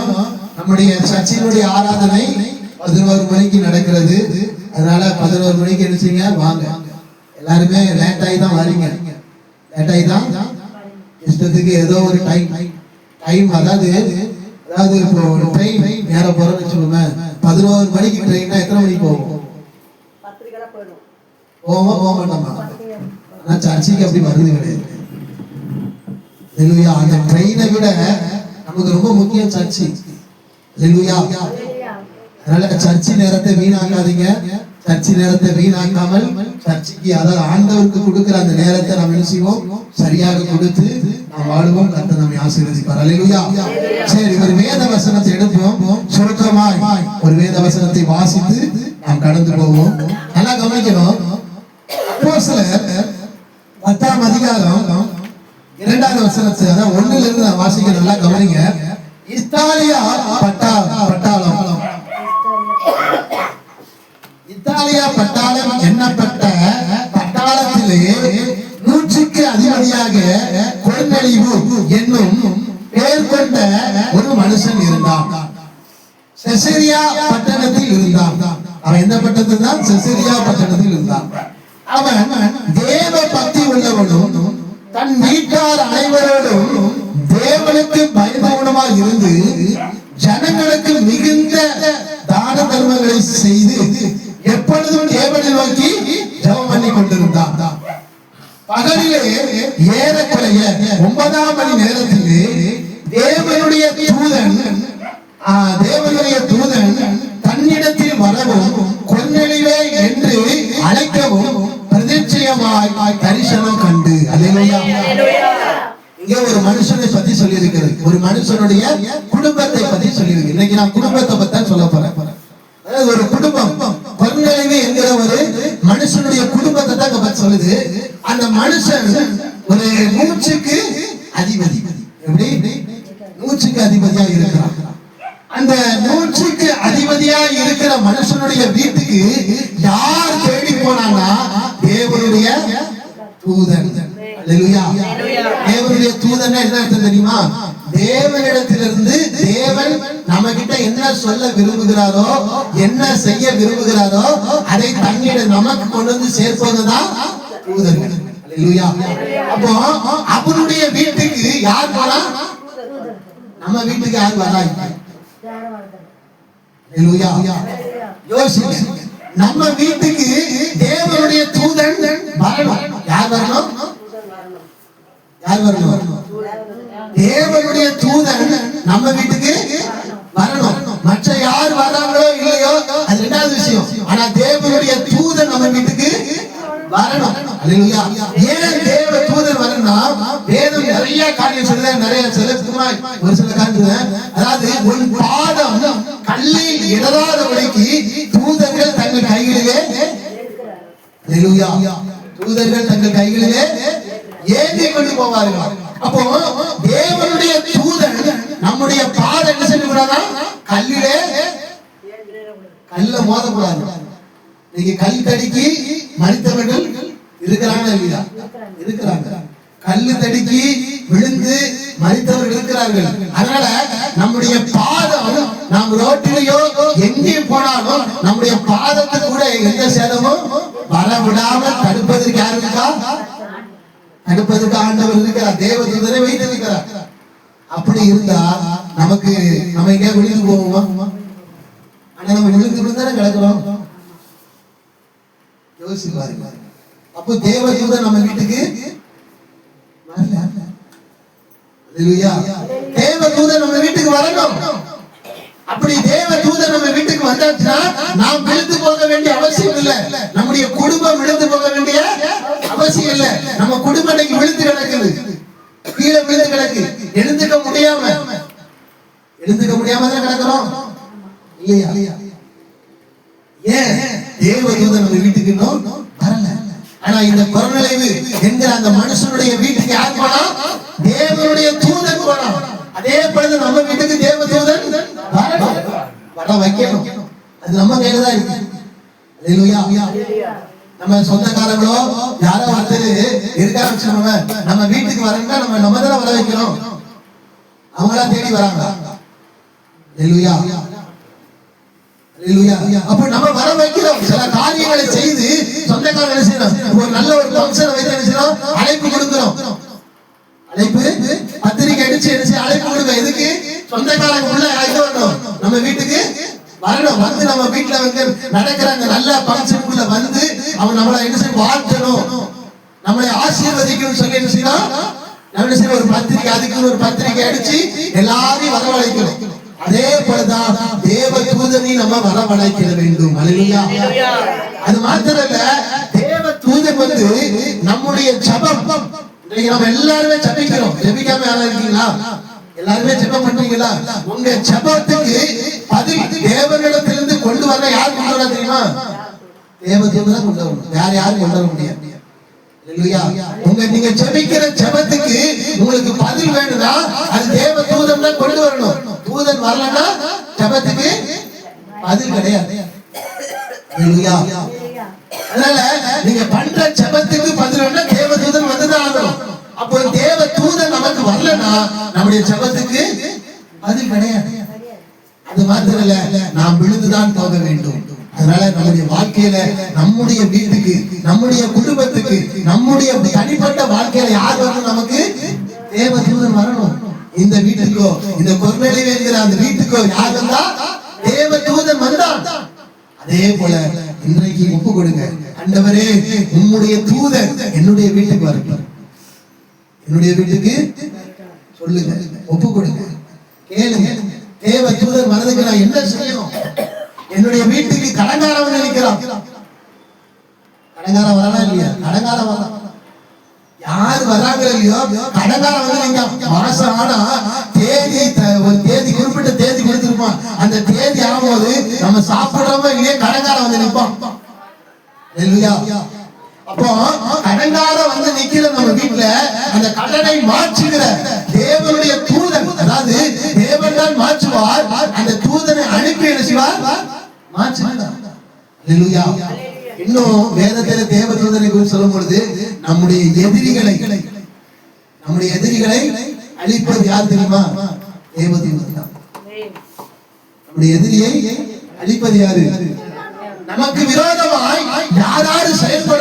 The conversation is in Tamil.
சொல்லிடணும் நம்முடைய சர்ச்சினுடைய ஆராதனை பதினோரு மணிக்கு நடக்கிறது. அதனால பதினோரு மணிக்கு நினைச்சீங்க வாங்க. எல்லாருமே லேட் ஆகி தான் வரீங்க. லேட் ஆகி தான் இஷ்டத்துக்கு ஏதோ ஒரு டைம் டைம் அதாவது அதாவது இப்போ ஒரு ட்ரெயின் நேரம் போறோம்னு வச்சுக்கோங்க பதினோரு மணிக்கு ட்ரெயின்னா எத்தனை மணிக்கு போயிடும் போவோமா போக மாட்டோமா? ஆனா சர்ச்சைக்கு அப்படி வருது கிடையாது. அந்த ட்ரெயினை விட நமக்கு ரொம்ப முக்கியம் சர்ச்சு. அதனால சர்ச்சு நேரத்தை வீணாக்காதீங்க. சர்ச்சு நேரத்தை வீணாக்காமல் சர்ச்சுக்கு அதாவது ஆண்டவருக்கு கொடுக்கிற அந்த நேரத்தை நாம் என்ன செய்வோம்? சரியாக கொடுத்து நாம் வாழுவோம். கத்த நம்மை ஆசீர்வதிப்பார். ஹalleluya. சரி ஒரு வேத வசனத்தை எடுப்போம். சுருக்கமாய் ஒரு வேத வசனத்தை வாசித்து நாம் கடந்து போவோம். நல்லா கவனிக்கணும். பத்தாம் அதிகாரம் இரண்டாவது வசனத்தை அதான் ஒண்ணுல இருந்து நான் வாசிக்க நல்லா கவனிங்க. இத்தாலியா பட்டா பட்டாளம். இத்தாலியா பட்டாளம் எண்ணப்பட்ட பட்டாளத்திலே நூற்றுக்கு அதிபதியாக கொள்நழிவு என்னும் பெயர் கொண்ட ஒரு மனுஷன் இருந்தான். செசரியா பட்டணத்தில் இருந்தான். அவன் எந்த பட்டத்தில் தான் செசரியா பட்டணத்தில் இருந்தான். அவன் தேவ பக்தி உள்ளவனும் தன் வீட்டார் அனைவரோடும் தேவனுக்கு பயந்தவனுமாய் இருந்து ஜனங்களுக்கு மிகுந்த தான தர்மங்களை செய்து எப்பொழுதும் தேவனை நோக்கி ஜபம் பண்ணி கொண்டிருந்தான். பகலிலே ஏறக்குறைய ஒன்பதாம் மணி நேரத்திலே இங்க ஒரு மனுஷனை பத்தி சொல்லி இருக்கிறது ஒரு மனுஷனுடைய குடும்பத்தை பத்தி சொல்லி இருக்கு இன்னைக்கு நான் குடும்பத்தை பத்தி சொல்ல போறேன். அதாவது ஒரு குடும்பம் பொன்னழிவு என்கிற ஒரு மனுஷனுடைய குடும்பத்தை தான் பத்தி சொல்லுது. அந்த மனுஷன் ஒரு மூச்சுக்கு அதிபதி. எப்படி? மூச்சுக்கு அதிபதியா இருக்கிறான். அந்த நூற்றுக்கு அதிபதியா இருக்கிற மனுஷனுடைய வீட்டுக்கு யார் தேடி போனாங்கன்னா தேவனுடைய தூதன். தேவனுடைய தூதன் என்ன அர்த்தம் தெரியுமா? தேவனிடத்திலிருந்து தேவன் நம்ம கிட்ட என்ன சொல்ல விரும்புகிறாரோ என்ன செய்ய விரும்புகிறாரோ அதை தன்னிட நமக்கு கொண்டு வந்து சேர்ப்பதுதான் தூதர்கள். அப்போ அவருடைய வீட்டுக்கு யார் போனா நம்ம வீட்டுக்கு யார் வரா? நம்ம வீட்டுக்கு தேவனுடைய தூதன் யார் வரணும். யார் வரணும்? தேவனுடைய தூதன் நம்ம வீட்டுக்கு வரணும். மற்ற யார் வராங்களோ இல்லையோ அது ரெண்டாவது விஷயம். ஆனா தேவனுடைய தூதன் நம்ம வீட்டுக்கு வரணும். ஏன் தேவ தூதன் வரணும்னா வேதம் நிறைய காரியம் சொல்லுது நிறைய சில ஒரு சில காரியம் அதாவது உன் பாதம் கல்லில் இடராதபடிக்கு தூதர்கள் தங்கள் கைகளிலே தூதர்கள் தங்கள் கைகளிலே ஏந்தி கொண்டு போவார்கள். அப்போ தேவனுடைய தூதன் நம்முடைய பாதம் என்ன செய்யக்கூடாதா கல்லிலே கல்ல மோதக்கூடாது. நீங்க கல் தடிக்கு மனிதவர்கள் இருக்கிறாங்க இல்லையா? இருக்கிறாங்க. கல்லு தடிக்கு விழுந்து மறித்தவர்கள் இருக்கிறார்கள். அதனால நம்முடைய பாதம் நாம் ரோட்டிலேயோ எங்கேயும் போனாலும் நம்முடைய பாதத்தை கூட எந்த சேதமும் வர விடாம தடுப்பதற்கு யாரு இருக்கா ஆண்டவர் இருக்கிறார் தேவதூதனை வைத்திருக்கிறார். அப்படி இருந்தா நமக்கு நம்ம எங்கேயா விழுந்து போவோமா? ஆனா நம்ம விழுந்து விழுந்தானே கிடக்கிறோம். யோசிச்சு பாருங்க அப்போ தேவ நம்ம வீட்டுக்கு வரல. தேவ நம்ம வீட்டுக்கு வரணும். அப்படி தேவ தூதன் நம்ம வீட்டுக்கு வந்தாச்சுன்னா நாம் விழுந்து போக வேண்டிய அவசியம் இல்ல. நம்முடைய குடும்பம் விழுந்து போக வேண்டிய அவசியம் இல்ல நம்ம குடும்பம் விழுந்து கிடக்குது. கீழே விழுந்து கிடக்கு. எழுந்துக்க முடியாம. எழுந்துக்க முடியாம தான் கிடக்குறோம். இல்லையா? ஏன்? தேவ தூதன் நம்ம வீட்டுக்கு இன்னும் வரல. ஆனா இந்த குறநிலைவு என்கிற அந்த மனுஷனுடைய வீட்டுக்கு யார் போனா தேவனுடைய தூதன் போனா அதே பொழுது நம்ம வீட்டுக்கு தேவ தூதன் வர வைக்கணும். அது நம்ம கையில தான் இருக்கு. அல்லேலூயா. நம்ம சொந்தக்காரங்களோ யாரோ ஒருத்தர் இருக்க வச்சுக்கோங்க நம்ம வீட்டுக்கு வரணும்னா நம்ம நம்ம தானே வர வைக்கிறோம் அவங்களா தேடி வராங்க. அப்ப நம்ம வர வைக்கிறோம். சில காரியங்களை செய்து சொந்தக்காரங்களை செய்யணும்? ஒரு நல்ல ஒரு ஃபங்க்ஷன் வைத்து என்ன அழைப்பு கொடுக்கிறோம். அழைப்பு பத்திரிக்கை அடிச்சு அடிச்சு அழைப்பு கொடுங்க. எதுக்கு? சொந்தக்காரங்க உள்ள இது வரணும். நம்ம வீட்டுக்கு வரணும். வந்து நம்ம வீட்டுல வந்து நடக்கிற அந்த நல்ல ஃபங்க்ஷனுக்குள்ள வந்து அவன் நம்மளை என்ன செய்ய வாழ்த்தணும். நம்மளை ஆசீர்வதிக்கணும் சொல்லி என்ன செய்யணும் நம்ம என்ன செய்யணும் ஒரு பத்திரிக்கை அதுக்குன்னு ஒரு பத்திரிக்கை அடிச்சு எல்லாரையும் வரவழைக்கணும். அதே போலதான் தேவ தூதனை நம்ம வரவழைக்க வேண்டும். அழகியா அது மாத்திரம் இல்ல தேவ தூதன் வந்து நம்முடைய ஜபம். இன்னைக்கு நம்ம எல்லாருமே ஜபிக்கிறோம். ஜபிக்காம யாரா இருக்கீங்களா? எல்லாருமே ஜெபம் பண்றீங்களா? உங்க ஜெபத்துக்கு பதில் தேவனிடத்திலிருந்து கொண்டு வர யார் கொண்டு வர தெரியுமா? தேவதூதனை கொண்டு வரணும். வேற யாரும் கொண்டு வர முடியாது. உங்க நீங்க ஜெபிக்கிற ஜெபத்துக்கு உங்களுக்கு பதில் வேணும்னா அது தேவ தூதன் தான் கொண்டு வரணும். தூதன் வரலன்னா ஜெபத்துக்கு பதில் கிடையாது. அதனால நீங்க பண்ற ஜெபத்துக்கு பதில் வேணா தேவ தூதன் வந்துதான் ஆகணும். அப்போ தேவ தூதன் நமக்கு வரலன்னா நம்முடைய ஜெபத்துக்கு பதில் கிடையாது. அது மாத்திரம் இல்ல நாம் விழுந்துதான் போக வேண்டும். அதனால நம்முடைய வாழ்க்கையில நம்முடைய வீட்டுக்கு நம்முடைய குடும்பத்துக்கு நம்முடைய தனிப்பட்ட வாழ்க்கையில யார் வரணும் நமக்கு தேவ தூதன் வரணும்? இந்த வீட்டுக்கோ இந்த கொர்நெலி என்கிற அந்த வீட்டுக்கோ யார் வந்தா? தேவ தூதன் வந்தான். அதே போல இன்றைக்கு ஒப்பு கொடுங்க. அண்டவரே உம்முடைய தூதன் என்னுடைய வீட்டுக்கு வரட்டும். என்னுடைய வீட்டுக்கு சொல்லுங்க ஒப்பு கொடுங்க. கேளுங்க தேவ தூதர் வரதுக்கு நான் என்ன செய்யணும்? என்னுடைய வீட்டுக்கு கடங்காரவன் வந்து நிற்கிறான் கடங்காரன் வரலாம் இல்லையா? கடங்காரன் வரலாம் யார் வராங்க இல்லையோ கடங்காரன் வந்து நீங்க மாசம் ஆனா தேதி ஒரு தேதி குறிப்பிட்ட தேதி கொடுத்திருப்பான். அந்த தேதி ஆகும்போது நம்ம சாப்பிடுறோமோ இல்லையே கடங்காரன் வந்து நிற்பான். அல்லேலூயா. அப்போ கடங்கார வந்து நிக்கிற நம்ம வீட்டுல அந்த கடனை மாற்றுகிற தேவனுடைய தூதன் அதாவது தேவன் தான் மாற்றுவார் அந்த தூதனை அனுப்பி என்ன செய்வார்? இன்னும் வேதத்தில தேவ தூதனை குறித்து சொல்லும் பொழுது நம்முடைய எதிரிகளை நம்முடைய எதிரிகளை அழிப்பது யார் தெரியுமா? தேவ தூதன் தான். நம்முடைய எதிரியை அழிப்பது யாரு? நமக்கு விரோதமாய் யாராரு செயல்பட